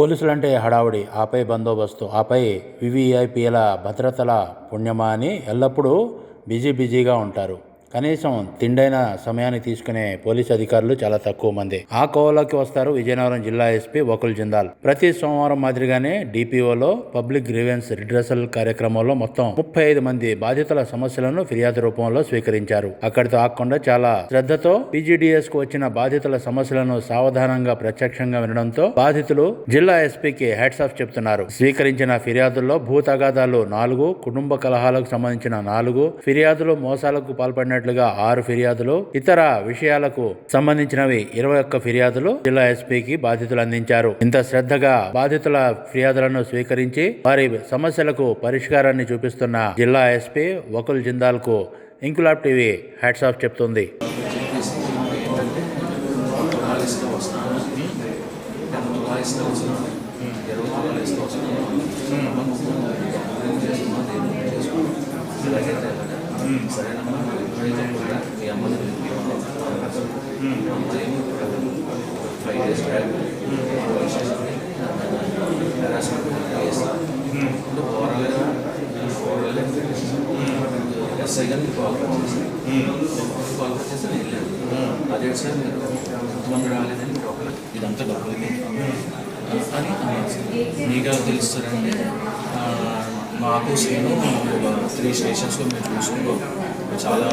పోలీసులంటే హడావుడి. ఆపై బందోబస్తు. ఆపై వివిఐపీల భద్రతల పుణ్యమా అని ఎల్లప్పుడూ బిజీ బిజీగా ఉంటారు. కనీసం తిండైన సమయాన్ని తీసుకునే పోలీస్ అధికారులు చాలా తక్కువ మంది. ఆ కోవలోకి వస్తారు విజయనగరం జిల్లా ఎస్పీ వకుల్ జిందాల్. ప్రతి సోమవారం మాదిరిగానే డిపిఓలో పబ్లిక్ గ్రీవెన్స్ రిడ్రసల్ కార్యక్రమంలో మొత్తం ముప్పై ఐదు మంది బాధితుల సమస్యలను ఫిర్యాదు రూపంలో స్వీకరించారు. అక్కడితో ఆకుండా చాలా శ్రద్ధతో పీజీడీఎస్కు వచ్చిన బాధితుల సమస్యలను సావధానంగా ప్రత్యక్షంగా వినడంతో బాధితులు జిల్లా ఎస్పీకి హెడ్స్ ఆఫ్ చెప్తున్నారు. స్వీకరించిన ఫిర్యాదుల్లో భూ తగాదాలు నాలుగు కుటుంబ కలహాలకు సంబంధించిన నాలుగు ఫిర్యాదులు మోసాలకు పాల్పడినట్లుగా ఆరు ఫిర్యాదులు ఇతర విషయాలకు సంబంధించినవి ఇరవై ఒక్క ఫిర్యాదులు జిల్లా ఎస్పీకి బాధితులు అందించారు. ఇంత శ్రద్ధగా బాధితుల ఫిర్యాదులను స్వీకరించి వారి సమస్యలకు పరిష్కారాన్ని చూపిస్తున్న జిల్లా ఎస్పీ వకుల్ జిందాల్కు ఇంకులాబ్ టీవీ హ్యాట్స్ ఆఫ్ చెప్తుంది. తులాయిస్తూ సరేనమ్మా ఎప్పుడైతే కూడా మీ అమ్మని ఫైవ్ డేస్ బ్యాక్ పోలీస్ ఇప్పుడు ఎస్ఐ గారికి చేసి నేను వెళ్ళాను అదే సార్ మీరు రాలేదని మీరు ఇదంతా డబ్బులకి అని మీకు తెలుస్తారండి తెలుస్తారంటే ఆ, మాకు సేను త్రీ స్టేషన్స్లో మీరు చూసుకుంటూ చాలా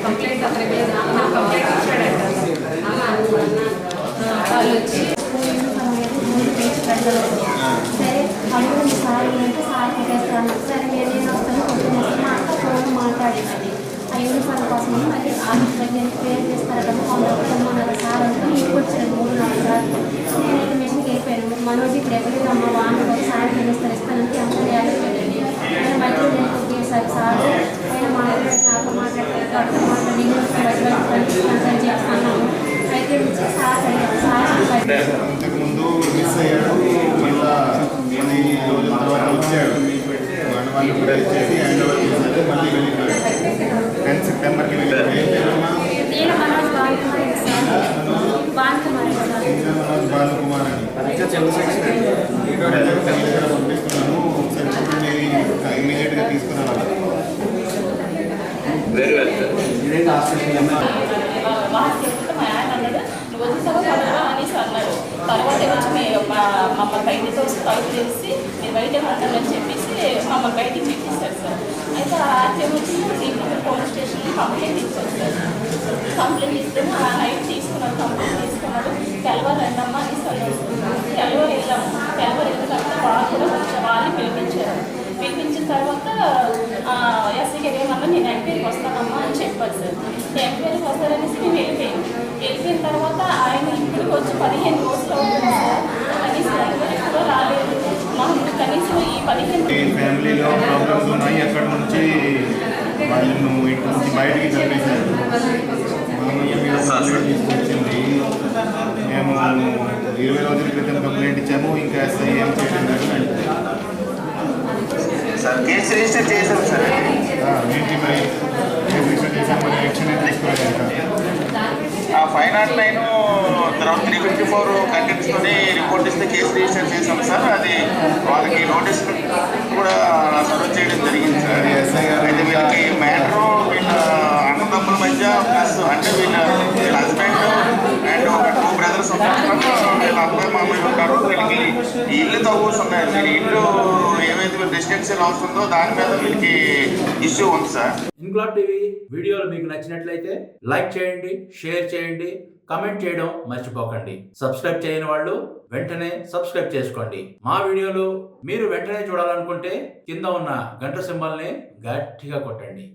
కంప్లైంట్ అతనికి కంప్లైంట్ ఇచ్చాడంట వాళ్ళు వచ్చి సరే అడుగుంది సార్ అంటే సార్ పెట్టేస్తాను సరే నేనేం వస్తాను పొద్దున్న మా అక్క ఫోన్ మాట్లాడినది ఆ యూనిఫామ్ కోసం మళ్ళీ ఆఫీస్ చేస్తారు సార్ అంటే ఇంటికి వచ్చాను మూడు నాలుగు సార్లు నేనైతే మెషిన్కి వెళ్ళిపోయాను మనోజ్ ఇక్కడ ఎక్కడికి అమ్మ ఒకసారి తెలుస్తారు ఇస్తానంటే అంత నేను మధ్యలో నేను ఒకేసారి సార్ ఆయన మాట్లాడి నాతో మాట్లాడతారు అక్కడ మాట్లాడి నేను చేస్తాను అయితే సార్ సార్ ఇంతకుముందు మిస్ అయ్యాడు మళ్ళా కొన్ని రోజుల తర్వాత వచ్చాడు వాళ్ళ వాళ్ళు కూడా ఇచ్చేసి హ్యాండ్ ఓవర్ చేశారు మళ్ళీ వెళ్ళిపోయాడు టెన్త్ సెప్టెంబర్కి వెళ్ళాడు ఏం పేరమ్మా నేను మనోజ్ బాలకుమార్ సార్ బాలకుమార్ సార్ మనోజ్ బాలకుమార్ అని ఇక్కడ తల్లి దగ్గర పంపిస్తున్నాను ఒకసారి చూడండి ఇమీడియట్గా తీసుకురావాలి వాళ్ళు చెప్తే మా ఆయన అన్నాడు నువ్వు వచ్చేసాక చదవరా అనేసి అన్నాడు తర్వాత వచ్చి మమ్మల్ని బయటికి తోసి తలుపు చేసి మీరు బయట ఉంటారని చెప్పేసి మమ్మల్ని బయటికి పంపిస్తారు సార్ అయితే ఆ ఆర్టీఎం వచ్చి పోలీస్ స్టేషన్ కంప్లైంట్ ఇచ్చారు సార్ కంప్లైంట్ ఇస్తే ఆ నైట్ తీసుకున్నాడు కంప్లైంట్ తీసుకున్నాడు. తెల్లవారు రండమ్మా అనేసి అన్నాడు తెల్లవారు వెళ్ళాము తెల్లవారు వెళ్ళిన తర్వాత వాళ్ళు కూడా వాళ్ళని పిలిపించారు. పిలిపించిన తర్వాత ఎస్సీ ఏమన్నా నేను ఎంక్వైరీకి వస్తానమ్మా అని చెప్పారు సార్. ఎంక్వైరీకి వస్తారనేసి మేము వెళ్ళిపోయాం వెళ్ళిపోయిన. తర్వాత ఆయన ఇక్కడికి వచ్చి పదిహేను రోజులు అవుతుంది సార్. కనీసం ఎంక్వైరీ కూడా రాలేదు. మాకు కనీసం ఈ పదిహేను ఫ్యామిలీలో ప్రాబ్లమ్స్ ఉన్నాయి. అక్కడ నుంచి వాళ్ళను ఇంటి నుంచి బయటికి కంప్లైంట్ తీసుకొచ్చింది. మేము ఇరవై రోజుల క్రితం కంప్లైంట్ ఇచ్చాము ఇంకా ఎస్ఐ ఏం చేయడం సార్ కేసు రిజిస్టర్ చేశాం సార్. ఆ, ఏంటి మరి? కేసు రిజిస్టర్ చేశాం మరి యాక్షన్ ఏం తీసుకోలేదు ఇంకా. ఆ ఫైవ్ నాట్ నైన్ తర్వాత త్రీ ఫిఫ్టీ ఫోర్ కంటెంట్స్తోని రిపోర్ట్ ఇస్తే కేసు రిజిస్టర్ చేశాం సార్. అది వాళ్ళకి నోటీస్ కూడా మా వీళ్ళకి ఈ ఇల్లు మీరు ఇల్లు ఏమైతే రెసిడెన్షియల్ హౌస్ ఉందో దాని మీద వీళ్ళకి ఇష్యూ ఉంది సార్. ఇంక్లాబ్ టీవీ వీడియోలు మీకు నచ్చినట్లయితే లైక్ చేయండి షేర్ చేయండి కమెంట్ చేయడం మర్చిపోకండి. సబ్స్క్రైబ్ చేయని వాళ్ళు వెంటనే సబ్స్క్రైబ్ చేసుకోండి. మా వీడియోలు మీరు వెంటనే చూడాలనుకుంటే కింద ఉన్న గంట సింబల్ని గట్టిగా కొట్టండి.